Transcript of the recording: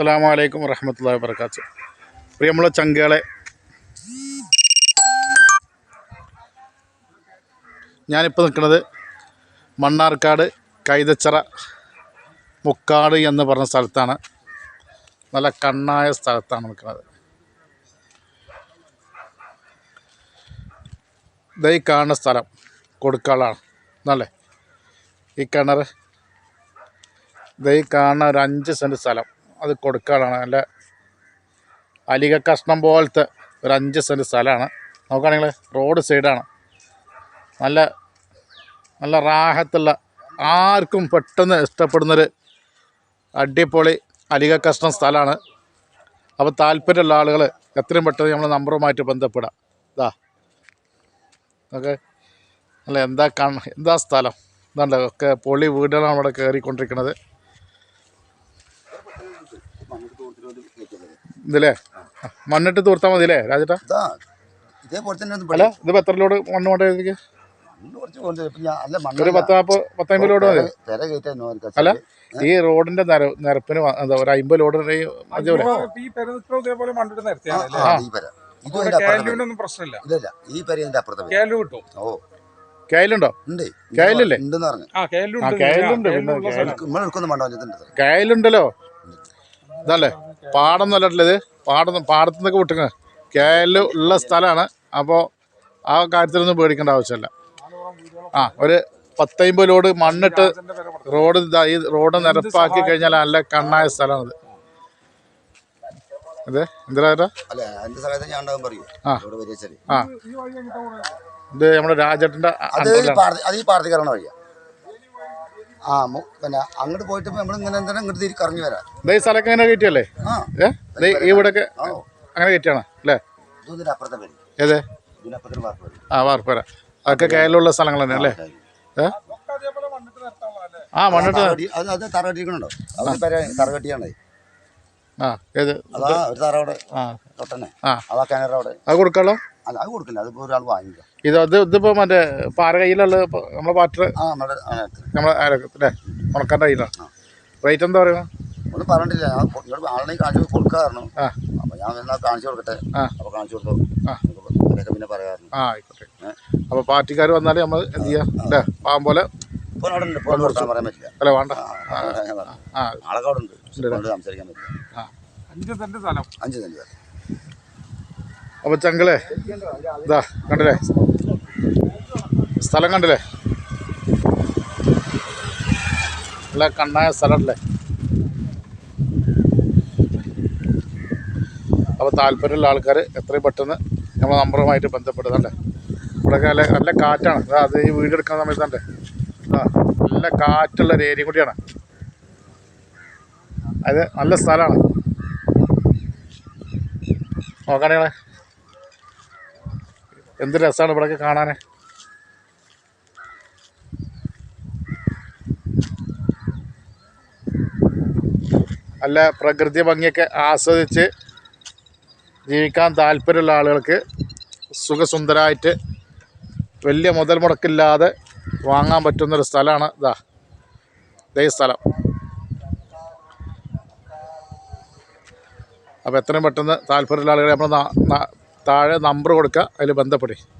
അസ്സാം വലൈക്കും വറഹമത്തല്ലാ വാബർക്കാത്ത് പ്രിയമുള്ള ചങ്കുകളെ ഞാനിപ്പോൾ നിൽക്കുന്നത് മണ്ണാർക്കാട് കൈതച്ചിറ മുക്കാട് എന്ന് പറഞ്ഞ സ്ഥലത്താണ്. നല്ല കണ്ണായ സ്ഥലത്താണ് നിൽക്കുന്നത്. ദൈ കാണുന്ന സ്ഥലം കൊടുക്കാളാണ്. എന്നല്ലേ ഈ കിണർ ഈ കാണുന്ന ഒരു അഞ്ച് സെന്റ് സ്ഥലം. അത് കൊടുക്കാനാണ്. നല്ല അലിക കഷ്ണം പോലത്തെ ഒരു അഞ്ച് സെന്റ് സ്ഥലമാണ്. നോക്കുകയാണെങ്കിൽ റോഡ് സൈഡാണ്. നല്ല നല്ല റാഹത്തുള്ള ആർക്കും പെട്ടെന്ന് ഇഷ്ടപ്പെടുന്നൊരു അടിപൊളി അലിക കഷ്ണം സ്ഥലമാണ്. അപ്പോൾ താല്പര്യമുള്ള ആളുകൾ എത്രയും പെട്ടെന്ന് നമ്മൾ നമ്പറുമായിട്ട് ബന്ധപ്പെടാം. ഇതാ ഓക്കെ. അല്ല എന്താ കാണ എന്താ സ്ഥലം? ഇതാണ്ട് ഒക്കെ പൊളി വീടുകളാണ് അവിടെ കയറിക്കൊണ്ടിരിക്കുന്നത് ഇതില്ലേ? മണ്ണിട്ട് തൂർത്താൽ മതി അല്ലേ രാജേട്ടാ? ഇതാ ഇതേപോലെ തന്നെ ഒന്ന് അല്ല ഇതിപ്പോൾ എത്ര ലോഡ് മണ്ണ് കൊണ്ടേക്ക് ഒരു പത്ത് നാൽപ്പത് പത്തമ്പത് ലോഡ് മതി. അല്ല ഈ റോഡിന്റെ നിര നിരപ്പിന് എന്താ ഒരു അമ്പത് ലോഡ് കയലുണ്ടോ ഉണ്ട്. കായലില്ലേ? കയലുണ്ടല്ലോ ഇതല്ലേ? പാടം എന്നല്ല ഇത്? പാടം പാടത്തു നിന്നൊക്കെ വിട്ടുക കയൽ ഉള്ള സ്ഥലമാണ്. അപ്പോൾ ആ കാര്യത്തിലൊന്നും പേടിക്കേണ്ട ആവശ്യമില്ല. ആ ഒരു പത്തയിമ്പത് ലോഡ് മണ്ണിട്ട് റോഡ് ഈ റോഡ് നിരപ്പാക്കി കഴിഞ്ഞാൽ നല്ല കണ്ണായ സ്ഥലമാണിത്. ഇത് എന്തിനാ ആ. ഇത് നമ്മുടെ രാജേട്ടന്റെ അത് ഈ അണ്ടറിലാണ്. പാർട്ടി ആ പിന്നെ അങ്ങോട്ട് പോയിട്ട് നമ്മൾ ഇങ്ങനെ എന്തിനാ ഇങ്ങോട്ട് തിരി കറങ്ങി വരാം. ഈ സ്ഥലമൊക്കെ അങ്ങനെ കയറ്റിയല്ലേ? ആ. ഏ? ഈ ഇവിടെയൊക്കെ അങ്ങനെ കയറ്റിയാണ്? അല്ലേ? ഇതിന്റെ അപ്പുറത്തെ പേര് ഏത്? ആ വാർപ്പര അതൊക്കെ കയലുള്ള സ്ഥലങ്ങൾ തന്നെ അല്ലേ? ആ മണ്ണിട്ട് അത് അത് തറ കെട്ടിക്കണുണ്ടോ അത് പെര തറ കെട്ടിയാണ് ആ ഏത് അതാ ഒരു തറ അവിടെ ആ. തൊട്ടന്നെ. അതാ കിണർ അവിടെ. അത് കൊടുക്കാമല്ലോ അല്ല അത് കൊടുക്കില്ല. അതിപ്പോ ഒരാൾ വാങ്ങിക്കാം. ഇത് ഇത് ഇതിപ്പോൾ മറ്റേ പാറ കയ്യിലുള്ള നമ്മളെ പാറ്റർ ആ നമ്മുടെ അതിനകത്ത് നമ്മളെ അല്ലേ ഉണക്കാന്റെ കയ്യിലാണ്. റേറ്റ് എന്താ പറയുക? ഒന്നും പറഞ്ഞിട്ടില്ല. ഞാൻ കൊ- ഇങ്ങോട്ട് ആളിനെ കാണിച്ചു കൊടുക്കാറുണ്ട് അപ്പൊ ഞാൻ എന്നാ കാണിച്ചു കൊടുക്കട്ടെ. അപ്പൊ കാണിച്ചു കൊടുത്തു? അതൊക്കെ പിന്നെ പറയാറുണ്ട്. ആ ആയിക്കോട്ടെ. അപ്പോൾ പാർട്ടിക്കാർ വന്നാലേ നമ്മൾ എന്ത് ചെയ്യാം? അല്ലേ പാവം പോലെ അല്ല വേണ്ട. ആളൊക്കെ അവിടെ ഉണ്ട് സംസാരിക്കാൻ പറ്റില്ല. അഞ്ച് സെന്റ് സ്ഥലം. അഞ്ച് അപ്പോൾ ചങ്കളെ ഇതാ കണ്ടില്ലേ? സ്ഥലം കണ്ടില്ലേ? നല്ല കണ്ണായ സ്ഥലമല്ലേ അപ്പോൾ താല്പര്യമുള്ള ആൾക്കാർ എത്രയും പെട്ടെന്ന് നമ്മളെ നമ്പറുമായിട്ട് ബന്ധപ്പെടുന്നല്ലേ ഇവിടെയൊക്കെ നല്ല നല്ല കാറ്റാണ്. അത് ഈ വീട് എടുക്കുന്ന സമയത്തല്ലേ ആ നല്ല കാറ്റുള്ള ഒരു ഏരിയ കൂടിയാണ്. അത് നല്ല സ്ഥലമാണ്. നോക്കാണേ. എന്ത് രസമാണ് ഇവിടെയൊക്കെ കാണാൻ നല്ല പ്രകൃതി ഭംഗിയൊക്കെ ആസ്വദിച്ച് ജീവിക്കാൻ താല്പര്യമുള്ള ആളുകൾക്ക് സുഖസുന്ദരമായിട്ട് വലിയ മുതൽ മുടക്കില്ലാതെ വാങ്ങാൻ പറ്റുന്നൊരു സ്ഥലമാണ് ഇതാ ഇതേ സ്ഥലം. അപ്പോൾ എത്രയും പെട്ടെന്ന് താല്പര്യമുള്ള ആളുകളെ നമ്മൾ താഴെ നമ്പർ കൊടുക്കുക അതിൽ ബന്ധപ്പെടും